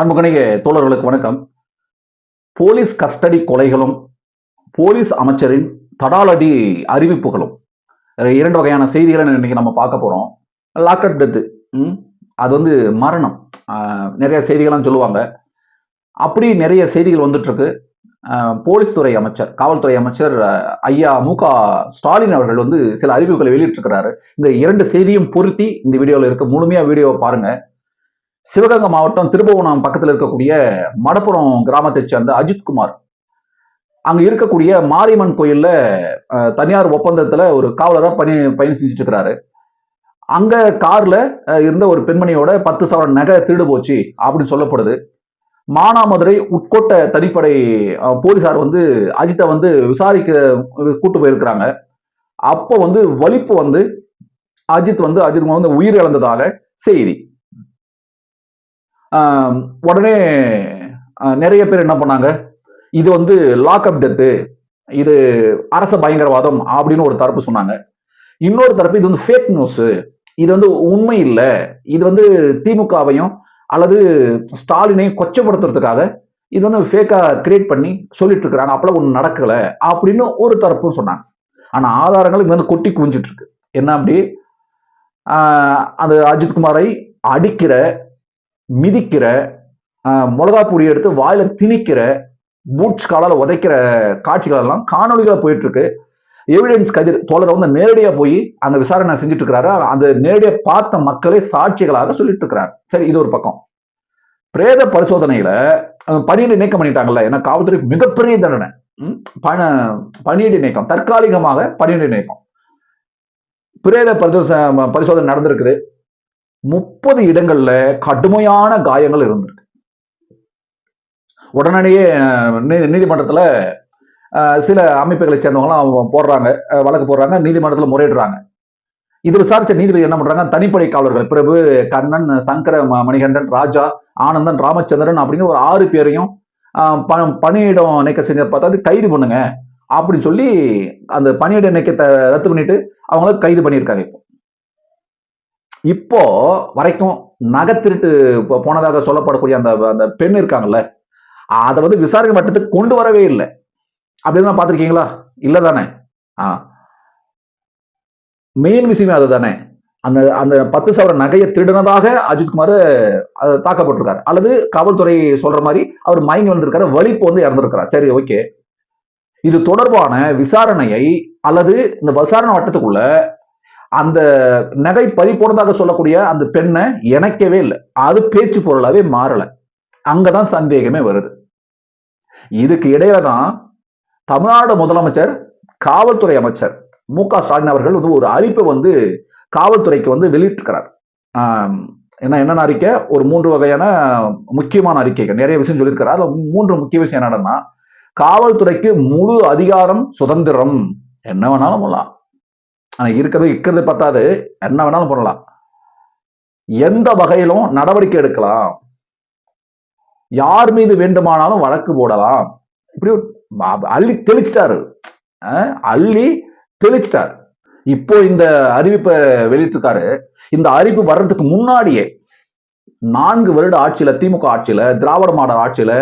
அன்புகணிக தோழர்களுக்கு வணக்கம். Police custody கொலைகளும் police அமைச்சரின் தடாலடி அறிவிப்புகளும். இரண்டு வகையான செய்திகளை இன்னைக்கு நம்ம பார்க்க போறோம். லாக்கட் டெத்து அது வந்து மரணம். நிறைய செய்திகள்லாம் சொல்லுவாங்க. அப்படி நிறைய செய்திகள் வந்துட்டு இருக்கு போலீஸ் துறை அமைச்சர் காவல்துறை அமைச்சர் ஐயா மு க ஸ்டாலின் அவர்கள் வந்து சில அறிவிப்புகளை வெளியிட்டிருக்கிறாரு. இந்த இரண்டு செய்தியும் பொருத்தி இந்த வீடியோவில் இருக்க. முழுமையா வீடியோவை பாருங்க. சிவகங்கை மாவட்டம் திருபுவனம் பக்கத்தில் இருக்கக்கூடிய மடப்புறம் கிராமத்தைச் சேர்ந்த அஜித்குமார் அங்கே இருக்கக்கூடிய மாரியம்மன் கோயிலில் தனியார் ஒப்பந்தத்தில் ஒரு காவலராக பணி பயணம் செஞ்சுட்டு இருக்கிறாரு அங்கே காரில் இருந்த ஒரு பெண்மணியோட பத்து சவரன் நகை திருடு போச்சு அப்படின்னு சொல்லப்படுது. மானாமதுரை உட்கோட்ட தனிப்படை போலீசார் வந்து அஜித்தை வந்து விசாரிக்க கூட்டு போயிருக்கிறாங்க. அப்போ வந்து வலிப்பு வந்து அஜித் வந்து அஜித் வந்து உயிர் இழந்ததாக செய்தி. உடனே நிறைய பேர் என்ன பண்ணாங்க? இது வந்து லாக்அப் டெத்து இது அரச பயங்கரவாதம் அப்படின்னு ஒரு தரப்பு சொன்னாங்க. இன்னொரு தரப்பு இது வந்து ஃபேக் நியூஸ் இது வந்து உண்மை இல்லை. இது வந்து திமுகவையும் அல்லது ஸ்டாலினையும் கொச்சப்படுத்துறதுக்காக இது வந்து ஃபேக்கா கிரியேட் பண்ணி சொல்லிட்டு இருக்கிறாங்க. அப்பெல்லாம் ஒன்று நடக்கல அப்படின்னு ஒரு தரப்பும் சொன்னாங்க. ஆனா ஆதாரங்கள் இங்க வந்து கொட்டி குவிஞ்சிட்டு இருக்கு. என்ன அப்படி? அந்த அஜித் குமாரை அடிக்கிற மிதிக்கிற மிளகா பொடி எடுத்து வாயில திணிக்கிற பூட்ஸ் காலால் உதைக்கிற காட்சிகள் எல்லாம் காணொலிகளா போயிட்டு இருக்கு எவிடன்ஸ் கதிர் தோழர் வந்து நேரடியாக போய் அந்த விசாரணை செஞ்சுட்டு இருக்கிறாரு அந்த நேரடியாக பார்த்த மக்களே சாட்சிகளாக சொல்லிட்டு இருக்கிறார் சரி இது ஒரு பக்கம். பிரேத பரிசோதனையில பணியிட நீக்கம் பண்ணிட்டாங்கல்ல ஏன்னா காவல்துறை மிகப்பெரிய தண்டனை. ம், பண பணியிட நீக்கம் தற்காலிகமாக பணியிட நீக்கம். பிரேத பரிசோதனை பரிசோதனை நடந்திருக்குது. முப்பது இடங்கள்ல கடுமையான காயங்கள் இருந்திருக்கு. உடனடியே நீ- நீதிமன்றத்துல சில அமைப்புகளை சேர்ந்தவங்களாம் போடுறாங்க வழக்கு போடுறாங்க நீதிமன்றத்துல முறையிடுறாங்க. இது விசாரிச்ச நீதிபதி என்ன பண்றாங்க தனிப்படை காவலர்கள் பிரபு கண்ணன் சங்கர ம- மணிகண்டன் ராஜா ஆனந்தன் ராமச்சந்திரன் அப்படிங்கிற ஒரு ஆறு பேரையும் அஹ், பணியிடம் நீக்க செஞ்ச பார்த்தா கைது பண்ணுங்க அப்படின்னு சொல்லி அந்த பணியிட நீக்கத்தை ரத்து பண்ணிட்டு அவங்கள கைது பண்ணியிருக்காங்க இப்போ. இப்போ வரைக்கும் நகை திருட்டு போ- போனதாக சொல்லப்படக்கூடிய அந்த அந்த பெண் இருக்காங்கல்ல அதை வந்து விசாரணை மட்டத்துக்கு கொண்டு வரவே இல்லை. அப்படின்னு பார்த்துருக்கீங்களா? இல்லை தானே ஆ. மெயின் விஷயமே அதுதானே? அந்த அந்த பத்து சவர நகையை திருடினதாக அஜித்குமார் அஹ், தாக்கப்பட்டிருக்காரு. அல்லது காவல்துறை சொல்ற மாதிரி அவர் மயங்கி வந்திருக்காரு வலிப்பு வந்து இறந்திருக்கிறார். சரி ஓகே. இது தொடர்பான விசாரணையை அல்லது இந்த விசாரணை வட்டத்துக்குள்ள அந்த நகை பறி போனதாக சொல்லக்கூடிய அந்த பெண்ணை இணைக்கவே இல்லை. அது பேச்சு பொருளாவே மாறல. அங்கதான் சந்தேகமே வருது. இதுக்கு இடையில தான் தமிழ்நாடு முதலமைச்சர் காவல்துறை அமைச்சர் மு க ஸ்டாலின் அவர்கள் வந்து ஒரு அறிப்பை வந்து காவல்துறைக்கு வந்து வெளியிட்டிருக்கிறார். என்ன என்னென்ன அறிக்கை? ஒரு மூன்று வகையான முக்கியமான அறிக்கைகள். நிறைய விஷயம் சொல்லியிருக்கிறார். அதுல மூன்று முக்கிய விஷயம் என்னன்னா காவல்துறைக்கு முழு அதிகாரம் சுதந்திரம். என்ன வேணாலும் போலாம் ஆனால் இருக்கிறது இருக்கிறது பத்தாது. என்ன வேணாலும் பண்ணலாம். எந்த வகையிலும் நடவடிக்கை எடுக்கலாம். யார் மீது வேண்டுமானாலும் வழக்கு போடலாம். இப்படி அள்ளி தெளிச்சிட்டாரு. அள்ளி தெளிச்சிட்டார். இப்போ இந்த அறிவிப்பை வெளியிட்டிருக்காரு. இந்த அறிவிப்பு வர்றதுக்கு முன்னாடியே நான்கு வருட ஆட்சியில திமுக ஆட்சியில திராவிட மாடல் ஆட்சியில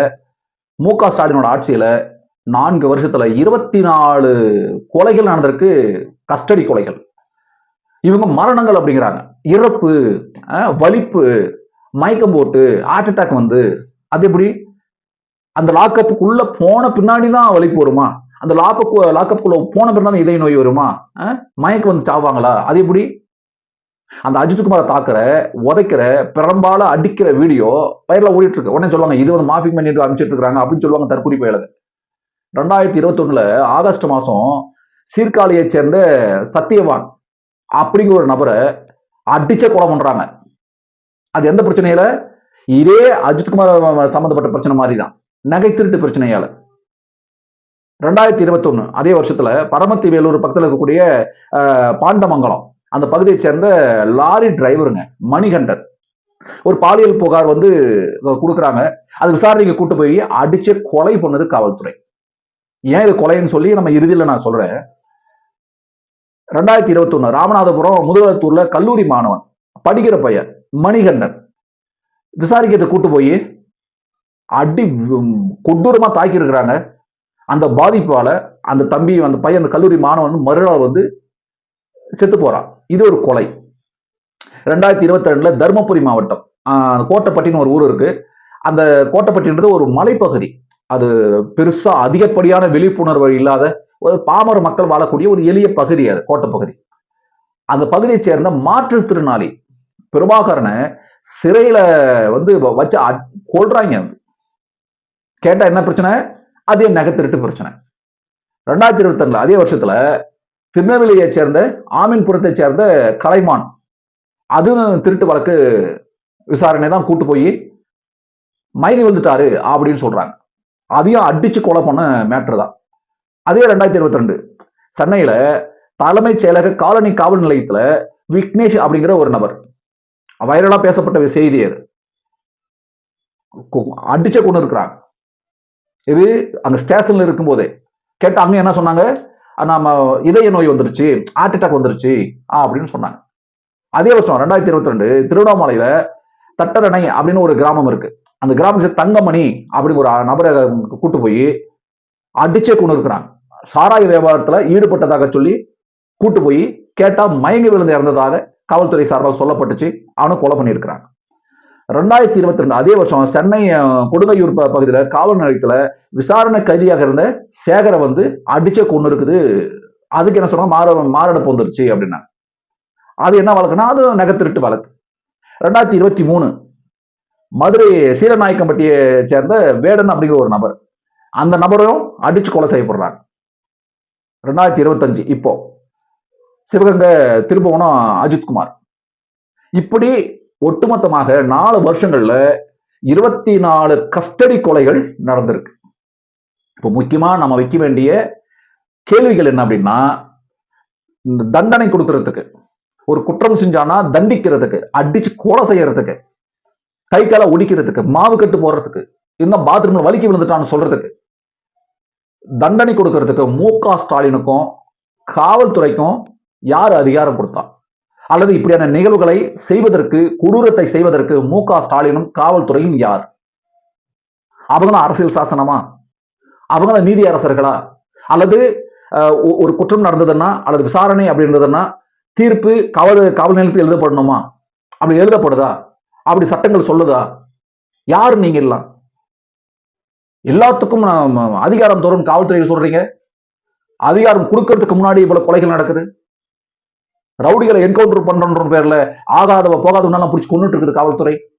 மு க ஸ்டாலினோட ஆட்சியில நான்கு வருஷத்துல இருபத்தி நாலு கொலைகள் நடந்திருக்கு கஸ்டடி கொலைகள். இவங்க மரணங்கள் அப்படிங்கிறாங்க. இறப்பு வலிப்பு மயக்கம் போட்டு ஹார்ட் அட்டாக் வந்து அது எப்படி? அந்த லாக்கப்புக்குள்ள போன பின்னாடி தான் வலிப்பு வருமா? அந்த லாக்கப்பு லாக்கப்புக்குள்ள போன பின்னாடி இதய நோய் வருமா? மயக்கம் வந்து சாவாங்களா அது எப்படி? அந்த அஜித்குமாரை தாக்குற உதைக்கிற பெரம்பால அடிக்கிற வீடியோ பயிரில் ஓடிட்டு இருக்கு. உடனே சொல்லுவாங்க இது வந்து மாஃபிக் பண்ணிட்டு அனுப்பிச்சிட்டு இருக்காங்க அப்படின்னு சொல்லுவாங்க தற்குறி எழுத ரெண்டாயிரத்தி இருபத்தொன்னுல ஆகஸ்ட் மாசம் சீர்காழியை சேர்ந்த சத்தியவான் அப்படிங்கிற ஒரு நபரை அடிச்ச கொலை பண்றாங்க. அது எந்த பிரச்சனையில? இதே அஜித்குமார் சம்பந்தப்பட்ட பிரச்சனை மாதிரி தான் நகை திருட்டு பிரச்சனையால. ரெண்டாயிரத்தி இருபத்தொன்னு அதே வருஷத்துல பரமத்தி வேலூர் பக்கத்துல இருக்கக்கூடிய பாண்டமங்கலம் அந்த பகுதியை சேர்ந்த லாரி டிரைவருங்க மணிகண்டன். ஒரு பாலியல் புகார் வந்து கொடுக்குறாங்க. அது விசாரணைக்கு கூட்டு போய் அடிச்சு கொலை பண்ணது காவல்துறை. ஏன் இது கொலைன்னு சொல்லி நம்ம இறுதியில் நான் சொல்றேன். ரெண்டாயிரத்தி இருபத்தொன்னு ராமநாதபுரம் முதலத்தூர்ல கல்லூரி மாணவன் படிக்கிற பையன் மணிகண்டன். விசாரிக்கிறத கூட்டு போய் அடி கொடூரமா தாக்கி இருக்கிறாங்க அந்த பாதிப்பால அந்த தம்பி அந்த பையன் அந்த கல்லூரி மாணவன் மறுநாள் வந்து செத்து போறான். இது ஒரு கொலை. ரெண்டாயிரத்தி இருபத்தி ரெண்டுல தருமபுரி மாவட்டம் கோட்டைப்பட்டின்னு கோட்டப்பட்டின்னு ஒரு ஊர் இருக்கு. அந்த கோட்டப்பட்டின்றது ஒரு மலைப்பகுதி. அது பெருசா அதிகப்படியான விழிப்புணர்வு இல்லாத ஒரு பாமர மக்கள் வாழக்கூடிய ஒரு எளிய பகுதி அது கோட்டப்பகுதி அந்த பகுதியை சேர்ந்த மாற்றுத்திறனாளி பிரபாகரனை சிறையில வந்து வ- வச்சு கொள்றாங்க கேட்டா என்ன பிரச்சனை? அதே நகை திருட்டு பிரச்சனை. ரெண்டாயிரத்தி இருபத்தி ரெண்டுல அதே வருஷத்துல திருநெல்வேலியை சேர்ந்த ஆமீன்புரத்தை சேர்ந்த கலைமான் அதுவும் திருட்டு வழக்கு விசாரணை தான் கூட்டு போய் மயங்கி விழுந்துட்டாரு அப்படின்னு சொல்றாங்க. அதையும் அடிச்சு கொலை பண்ண மேட்ரு தான். அதே ரெண்டாயிரத்தி இருபத்தி ரெண்டு சென்னையில தலைமைச் செயலக காலனி காவல் நிலையத்துல விக்னேஷ் அப்படிங்கிற ஒரு நபர். வைரலா பேசப்பட்ட செய்தி அது. கு- அடிச்ச கொண்டு இருக்கிறாங்க. இது அங்க ஸ்டேஷன்ல இருக்கும்போதே. கேட்ட அங்க என்ன சொன்னாங்க? நாம இதய நோய் வந்துருச்சு ஹார்ட் அட்டாக் வந்துருச்சு அப்படின்னு சொன்னாங்க. அதே வருஷம் ரெண்டாயிரத்தி இருபத்தி ரெண்டு திருவண்ணாமலையில தட்டரணை அப்படின்னு ஒரு கிராமம் இருக்கு. அந்த கிராமத்தில் தங்கமணி அப்படின்னு ஒரு நபரை கூட்டு போய் அடிச்சே கொண்டு இருக்கிறாங்க சாராய வியாபாரத்துல ஈடுபட்டதாக சொல்லி கூட்டு போய் கேட்டா மயங்கி விழுந்து இறந்ததாக காவல்துறை சார்பாக சொல்லப்பட்டுச்சு. அவனும் கொலை பண்ணியிருக்கிறாங்க ரெண்டாயிரத்தி இருபத்தி ரெண்டு அதே வருஷம் சென்னை கொடுங்கையூர் ப- காவல் நிலையத்தில் விசாரணை கைதியாக இருந்த சேகரை வந்து அடிச்சே கொண்டு இருக்குது. அதுக்கு என்ன சொன்னா மார மாரடைப்பு வந்துருச்சு அப்படின்னா அது என்ன வழக்குன்னா அது நகை திருட்டு வழக்கு. ரெண்டாயிரத்தி இருபத்தி மூணு மதுரை சீரநாயக்கம்பட்டியை சேர்ந்த வேடன் அப்படிங்கிற ஒரு நபர். அந்த நபரும் அடிச்சு கொலை செய்யப்படுறாங்க ரெண்டாயிரத்தி இருபத்தஞ்சு இப்போ. சிவகங்கை திருபுவனம் அஜித்குமார் இப்படி ஒட்டுமொத்தமாக நாலு வருஷங்கள்ல இருபத்தி நாலு கஸ்டடி கொலைகள் நடந்திருக்கு. இப்போ முக்கியமா நம்ம வைக்க வேண்டிய கேள்விகள் என்ன அப்படின்னா இந்த தண்டனை கொடுக்கறதுக்கு ஒரு குற்றம் செஞ்சானா தண்டிக்கிறதுக்கு அடிச்சு கொலை செய்யறதுக்கு கை காலை ஒடிக்கிறதுக்கு மாவு கட்டு போடுறதுக்கு இன்னும் பாத்ரூம்ல வலிக்கு விழுந்துட்டான்னு சொல்றதுக்கு தண்டனை கொடுக்கறதுக்கு மு க ஸ்டாலினுக்கும் காவல்துறைக்கும் யார் அதிகாரம் கொடுத்தா? அல்லது இப்படியான நிகழ்வுகளை செய்வதற்கு கொடூரத்தை செய்வதற்கு மு க ஸ்டாலினும் காவல்துறையும் யார்? அவங்கள அரசியல் சாசனமா? அவங்கள நீதி அரசர்களா? அல்லது ஒரு குற்றம் நடந்ததுன்னா அல்லது விசாரணை அப்படி இருந்ததுன்னா தீர்ப்பு காவல் காவல் நிலையத்தில் எழுதப்படணுமா? அப்படி எழுதப்படுதா? அப்படி சட்டங்கள் சொல்லுதா? யார் நீங்க எல்லாம்? எல்லாத்துக்கும் நான் அதிகாரம் தோறும் காவல்துறையில் சொல்றீங்க. அதிகாரம் கொடுக்கறதுக்கு முன்னாடி இவ்வளவு கொலைகள் நடக்குது. ரவுடிகளை என்கவுண்டர் பண்றன்ற பேர்ல ஆகாதவ போகாதவனாலும் பிடிச்சி கொண்டுட்டு இருக்குது காவல்துறை.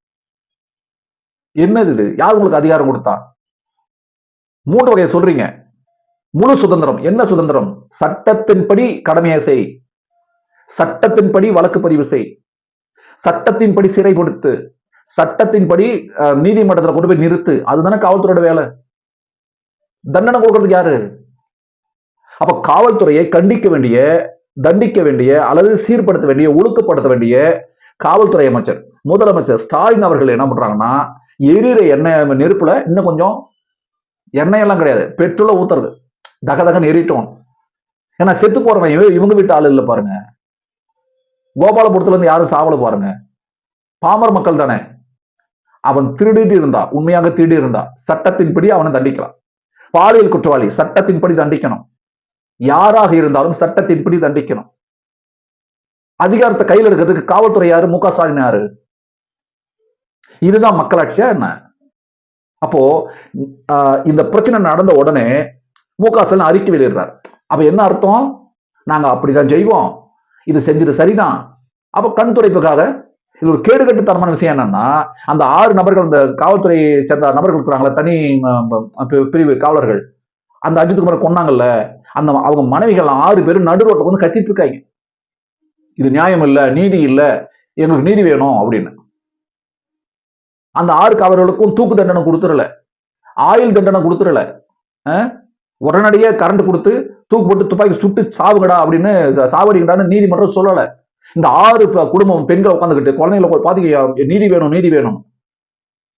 என்னது இது? யார் உங்களுக்கு அதிகாரம் கொடுத்தா? மூன்று வகையை சொல்றீங்க. முழு சுதந்திரம். என்ன சுதந்திரம்? சட்டத்தின்படி கடமையை செய். சட்டத்தின்படி வழக்கு பதிவு செய். சட்டத்தின்படி சிறை கொடுத்து சட்டத்தின்படி அஹ், கொண்டு போய் நிறுத்து. அதுதானே காவல்துறையோட வேலை. தண்டனை கொடுக்கறதுக்கு யாரு? அப்ப காவல்துறையை கண்டிக்க வேண்டிய தண்டிக்க வேண்டிய அல்லது சீர்படுத்த வேண்டிய ஒழுக்கப்படுத்த வேண்டிய காவல்துறை அமைச்சர் முதலமைச்சர் ஸ்டாலின் அவர்கள் என்ன பண்றாங்கன்னா எரியிற எண்ணெய் நெருப்புல இன்னும் கொஞ்சம் எண்ணெய் எல்லாம் கிடையாது. பெட்ரோலை ஊத்துறது. தகதகன்னு எரிட்டோம். ஏன்னா செத்து போறவன் இவங்க வீட்டு ஆள் இல்லை பாருங்க. கோபாலபுரத்துல இருந்து யாரும் சாவல பாருங்க. பாமர் மக்கள் தானே. அவன் திருடிட்டு இருந்தா உண்மையாக திருடி இருந்தா சட்டத்தின்படி அவனை தண்டிக்கலாம். பாலியல் குற்றவாளி சட்டத்தின்படி தண்டிக்கணும். யாராக இருந்தாலும் சட்டத்தின்படி தண்டிக்கணும். அதிகாரத்தை கையில் எடுக்கிறதுக்கு காவல்துறை யாரு? மு க. ஸ்டாலின் யாரு? இதுதான் மக்களாட்சியா என்ன? அப்போ ஆஹ், இந்த பிரச்சனை நடந்த உடனே மு க ஸ்டாலின் அறிக்கை வெளியிடுறார். அப்ப என்ன அர்த்தம்? நாங்க அப்படிதான் செய்வோம். இது செஞ்சது சரிதான். அப்ப கண் துடைப்புக்காக இது ஒரு கேடுகட்டுத்தனமான விஷயம் என்னன்னா அந்த ஆறு நபர்கள் இந்த காவல்துறை சேர்ந்த நபர்கள் இருக்கிறாங்களே தனி பிரிவு காவலர்கள். அந்த அஜித் குமார் கொன்னாங்கல்ல அந்த அவங்க மனைவிகள் ஆறு பேரும் நடு ரோட்ல வந்து கத்திட்டு இருக்காங்க. இது நியாயம் இல்லை நீதி இல்லை எங்களுக்கு நீதி வேணும் அப்படின்னு. அந்த ஆறு காவலர்களுக்கும் தூக்கு தண்டனை கொடுத்துடல. ஆயுள் தண்டனை கொடுத்துடல. உடனடியே கரண்ட் கொடுத்து தூக்கு போட்டு துப்பாக்கி சுட்டு சாவுங்கடா அப்படின்னு ச- சாவடிங்கடான்னு நீதிமன்றம் சொல்லல. இந்த ஆறு குடும்பம் பெண்கள் உட்காந்துக்கிட்டு குழந்தைங்களை பாத்துக்க நீதி வேணும் நீதி வேணும்.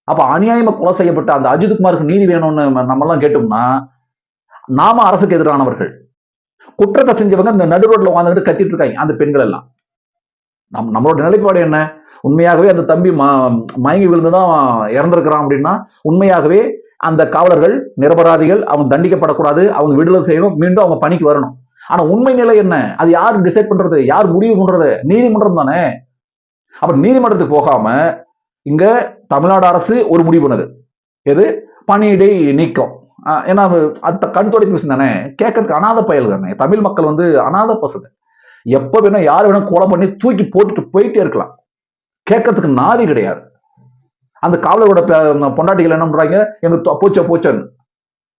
அப்ப அநியாயமா கொலை செய்யப்பட்ட அந்த அஜித்குமாருக்கு நீதி வேணும்னு நம்ம எல்லாம் கேட்டோம்னா நாம அரசுக்கு எதிரானவர்கள். குற்றத்தை செஞ்சவங்க இந்த நடு ரோட்ல உட்காந்துக்கிட்டு கத்திட்டு இருக்காங்க அந்த பெண்கள் எல்லாம். நம் நம்மளோட நிலைப்பாடு என்ன? உண்மையாகவே அந்த தம்பி ம- மயங்கி விழுந்துதான் இறந்திருக்கிறான் அப்படின்னா உண்மையாகவே அந்த காவலர்கள் நிரபராதிகள் அவங்க தண்டிக்கப்படக்கூடாது அவங்க விடுதலை செய்யணும் மீண்டும் அவங்க பணிக்கு வரணும். ஆனா உண்மை நிலை என்ன? அது யார் டிசைட் பண்றது? யார் முடிவு பண்றது? நீதிமன்றம் தானே. அப்ப நீதிமன்றத்துக்கு போகாம இங்க தமிழ்நாடு அரசு ஒரு முடிவு பண்ணுது. எது? பணியிடை நீக்கம். ஏன்னா அது அந்த கண் தொடக்கி விஷயம் தானே. கேட்கறதுக்கு அனாதை பயல் தானே. தமிழ் மக்கள் வந்து அனாதை பசங்க. எப்ப வேணா யார் வேணா கொலை பண்ணி தூக்கி போட்டுட்டு போயிட்டே இருக்கலாம். கேட்கறதுக்கு நாதி கிடையாது. அந்த காவலரோட பொண்டாட்டிகள் என்ன பண்றாங்க? எங்க போச்ச போச்சா போச்சன்னு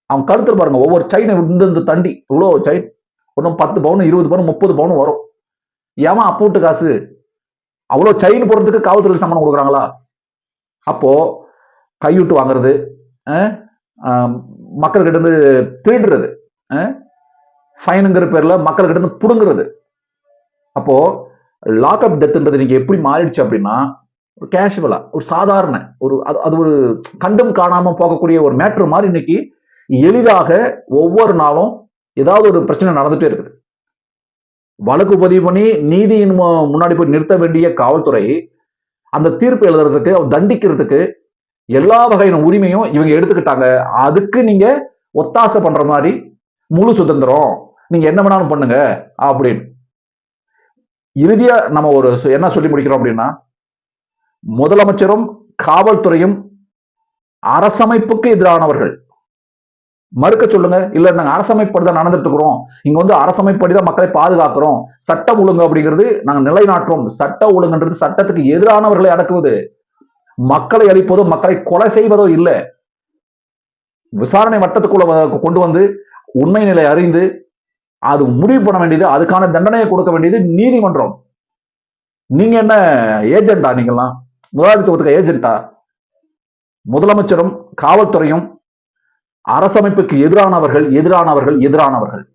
அவங்க கழுத்துல பாருங்க ஒவ்வொரு செயினை இந்த தண்டி. இவ்வளோ செயின் ஒன்றும் பத்து பவுன் இருபது பவுன் முப்பது பவுன் வரும். ஏமா அப்பூட்டு காசு? அவ்வளோ செயின் போடுறதுக்கு காவல்துறை சம்மணம் கொடுக்குறாங்களா? அப்போ கையூட்டு வாங்குறது மக்கள்கிட்ட இருந்து திருடுறது ஃபைனுங்கிற பேர்ல மக்கள்கிட்ட இருந்து புடுங்குறது. அப்போ லாக்அப் டெத்துன்றது நீங்க எப்படி மாறிடுச்சு அப்படின்னா ஒரு கேஷுவலா ஒரு சாதாரண ஒரு அது அது ஒரு கண்டும் காணாம போகக்கூடிய ஒரு மேட்ரு மாதிரி இன்னைக்கு எளிதாக ஒவ்வொரு நாளும் ஏதாவது ஒரு பிரச்சனை நடந்துட்டே இருக்குது. வழக்கு பதிவு பண்ணி நீதியின் முன்னாடி போய் நிறுத்த வேண்டிய காவல்துறை அந்த தீர்ப்பு எழுதுறதுக்கு அவர் தண்டிக்கிறதுக்கு எல்லா வகையான உரிமையும் இவங்க எடுத்துக்கிட்டாங்க. அதுக்கு நீங்க ஒத்தாசை பண்ற மாதிரி முழு சுதந்திரம் நீங்க என்ன வேணாலும் பண்ணுங்க அப்படின்னு. இறுதியா நம்ம ஒரு என்ன சொல்லி முடிக்கிறோம் அப்படின்னா முதலமைச்சரும் காவல்துறையும் அரசமைப்புக்கு எதிரானவர்கள். மறுக்க சொல்லுங்க. இல்ல நாங்க அரசமைப்படி தான் நடந்துட்டு இருக்கிறோம் இங்க வந்து அரசமைப்படி தான் மக்களை பாதுகாக்கிறோம். சட்டம் ஒழுங்கு அப்படிங்கிறது நாங்க நிலைநாட்டுறோம். சட்ட ஒழுங்குன்றது சட்டத்துக்கு எதிரானவர்களை அடக்குவது. மக்களை அழிப்பதோ மக்களை கொலை செய்வதோ இல்லை. விசாரணை வட்டத்துக்குள்ள கொண்டு வந்து உண்மை நிலை அறிந்து அது முடிவு பண்ண வேண்டியது அதுக்கான தண்டனையை கொடுக்க வேண்டியது நீதிமன்றம். நீங்க என்ன ஏஜெண்டா நீங்கெல்லாம் முதலாளித்துவத்துக்கு ஏஜென்டா முதலமைச்சரும் காவல்துறையும் அரசமைப்புக்கு எதிரானவர்கள் எதிரானவர்கள் எதிரானவர்கள்.